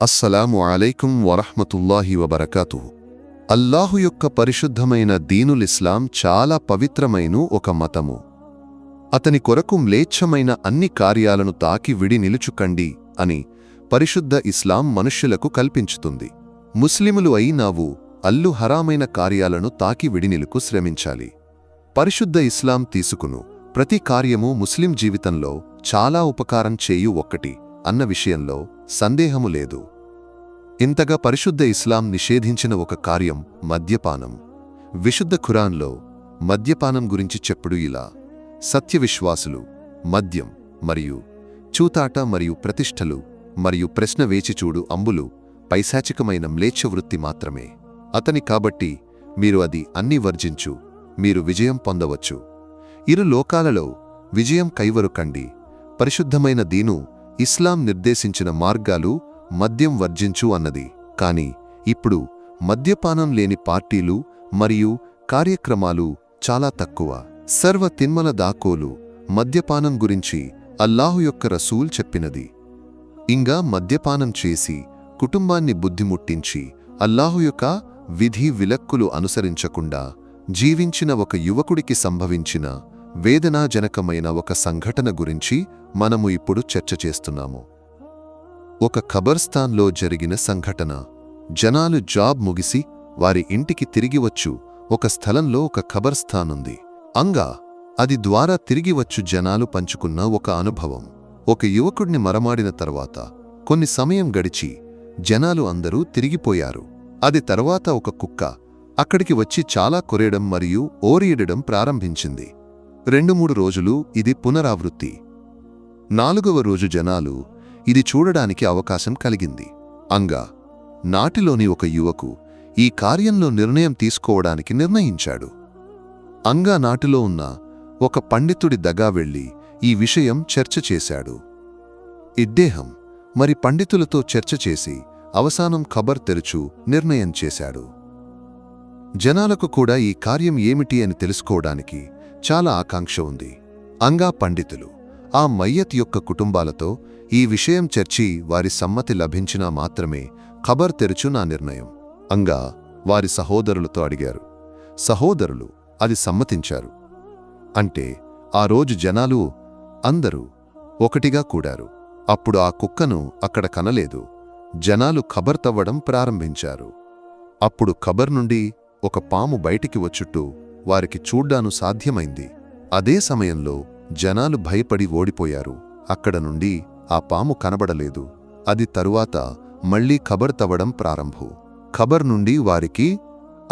అస్సలాము అలైకుం వరహ్మతుల్లాహి వబరకాతు అల్లాహు యొక్క పరిశుద్ధమైన దీనులిస్లాం చాలా పవిత్రమైన ఒక మతము. అతని కొరకు మ్లేచ్ఛమైన అన్ని కార్యాలను తాకి విడి నిలుచుకండి అని పరిశుద్ధ ఇస్లాం మనుష్యులకు కల్పించుతుంది. ముస్లిములు అయినావు అల్లు హరామైన కార్యాలను తాకి విడినిలుకు శ్రమించాలి. పరిశుద్ధ ఇస్లాం తీసుకును. ప్రతి కార్యము ముస్లిం జీవితంలో చాలా ఉపకారం చేయు ఒక్కటి. అన్న విషయంలో సందేహము లేదు. ఇంతగా పరిశుద్ధ ఇస్లాం నిషేధించిన ఒక కార్యం మద్యపానం. విశుద్ధ ఖురాన్లో మద్యపానం గురించి చెప్పుడు ఇలా. సత్యవిశ్వాసులు మద్యం మరియు చూతాట మరియు ప్రతిష్టలు మరియు ప్రశ్న వేచిచూడు అంబులు పైశాచికమైన మ్లేచ్ఛవృత్తి మాత్రమే. అతని కాబట్టి మీరు అది అన్ని వర్జించు మీరు విజయం పొందవచ్చు. ఇరు లోకాలలో విజయం కైవరుకండి. పరిశుద్ధమైన దీను ఇస్లాం నిర్దేశించిన మార్గాలు మద్యం వర్జించు అన్నది. కాని ఇప్పుడు మద్యపానం లేని పార్టీలు మరియు కార్యక్రమాలు చాలా తక్కువ. సర్వ తిన్మల దాకోలు మద్యపానం గురించి అల్లాహు యొక్క రసూల్ చెప్పినది. ఇంగా మద్యపానం చేసి కుటుంబాన్ని బుద్ధిముట్టించి అల్లాహు యొక్క విధి విలక్కులు అనుసరించకుండా జీవించిన ఒక యువకుడికి సంభవించిన వేదనాజనకమైన ఒక సంఘటన గురించి మనము ఇప్పుడు చర్చ చేస్తున్నాము. ఒక ఖబర్స్థాన్లో జరిగిన సంఘటన. జనాలు జాబ్ ముగిసి వారి ఇంటికి తిరిగి వచ్చు. ఒక స్థలంలో ఒక ఖబర్స్థానుంది. అంగా అది ద్వారా తిరిగి వచ్చు జనాలు పంచుకున్న ఒక అనుభవం. ఒక యువకుడిని మరమాడిన తర్వాత కొన్ని సమయం గడిచి జనాలు అందరూ తిరిగిపోయారు. అది తర్వాత ఒక కుక్క అక్కడికి వచ్చి చాలా కొరేయడం మరియు ఓరియడడం ప్రారంభించింది. రెండు మూడు రోజులు ఇది పునరావృత్తి. నాలుగవ రోజు జనాలు ఇది చూడడానికి అవకాశం కలిగింది. అంగా నాటిలోని ఒక యువకు ఈ కార్యంలో నిర్ణయం తీసుకోవడానికి నిర్ణయించాడు. అంగా నాటిలో ఉన్న ఒక పండితుడి దగా వెళ్ళి ఈ విషయం చర్చ చేశాడు. ఇద్దేహం మరి పండితులతో చర్చ చేసి అవసానం ఖబర్ తెరుచు నిర్ణయం చేశాడు. జనాలకు కూడా ఈ కార్యం ఏమిటి అని తెలుసుకోవడానికి చాలా ఆకాంక్ష ఉంది. అంగా పండితులు ఆ మయ్యత్ యొక్క కుటుంబాలతో ఈ విషయం చర్చి వారి సమ్మతి లభించినా మాత్రమే ఖబర్ తెరుచు నా నిర్ణయం. అంగా వారి సహోదరులతో అడిగారు. సహోదరులు అది సమ్మతించారు. అంటే ఆ రోజు జనాలు అందరూ ఒకటిగా కూడారు. అప్పుడు ఆ కుక్కను అక్కడ కనలేదు. జనాలు ఖబర్ తవ్వడం ప్రారంభించారు. అప్పుడు ఖబర్ నుండి ఒక పాము బయటికి వచ్చుట్టు వారికి చూడ్డాను సాధ్యమైంది. అదే సమయంలో జనాలు భయపడి ఓడిపోయారు. అక్కడ నుండి ఆ పాము కనబడలేదు. అది తరువాత మళ్ళీ ఖబర్ తవ్వడం ప్రారంభు. ఖబర్ నుండి వారికి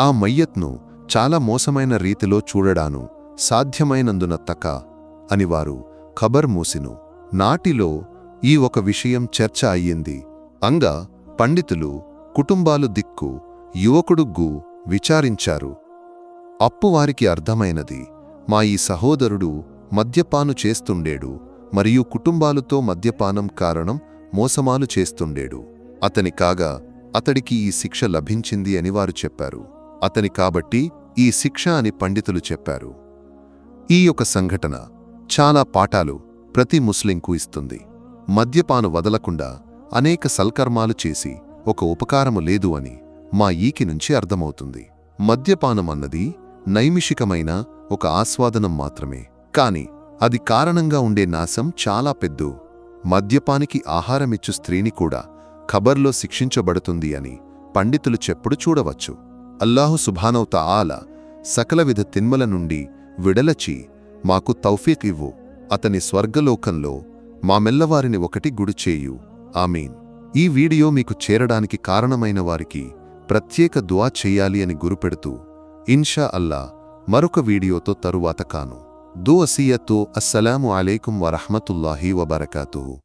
ఆ మయ్యత్ను చాలా మోసమైన రీతిలో చూడడాను సాధ్యమైనందున తక అని వారు ఖబర్ మూసిను. నాటిలో ఈ ఒక విషయం చర్చ అయ్యింది. అంగా పండితులు కుటుంబాలు దిక్కు యువకుడుగ్గు విచారించారు. అప్పు వారికి అర్థమైనది. మా ఈ సహోదరుడు మద్యపాను చేస్తుండేడు మరియు కుటుంబాలతో మద్యపానం కారణం మోసమాలు చేస్తుండేడు. అతని కాగా అతడికి ఈ శిక్ష లభించింది అని వారు చెప్పారు. అతని కాబట్టి ఈ శిక్ష అని పండితులు చెప్పారు. ఈ యొక్క సంఘటన చాలా పాఠాలు ప్రతి ముస్లింకు ఇస్తుంది. మద్యపాను వదలకుండా అనేక సల్కర్మాలు చేసి ఒక ఉపకారము లేదు అని మా ఈకి నుంచి అర్థమవుతుంది. మద్యపానం అన్నది నైమిషికమైన ఒక ఆస్వాదనం మాత్రమే. కాని అది కారణంగా ఉండే నాశం చాలా పెద్దు. మద్యపానికి ఆహారమిచ్చు స్త్రీని కూడా ఖబర్లో శిక్షించబడుతుంది అని పండితులు చెప్పుడు చూడవచ్చు. అల్లాహు సుభానౌత ఆల సకలవిధ తిన్మల నుండి విడలచి మాకు తౌఫీక్ ఇవ్వు. అతని స్వర్గలోకంలో మా మెల్లవారిని ఒకటి గుడిచేయు ఆమీన్. ఈ వీడియో మీకు చేరడానికి కారణమైన వారికి ప్రత్యేక దువా చెయ్యాలి అని గురుపెడుతూ ఇన్షా అల్లా మరొక వీడియోతో తరువాత కాను. దో అసీయతో అస్సలాము అలైకుం వరహమతుల్లాహి వబరకాతుహు.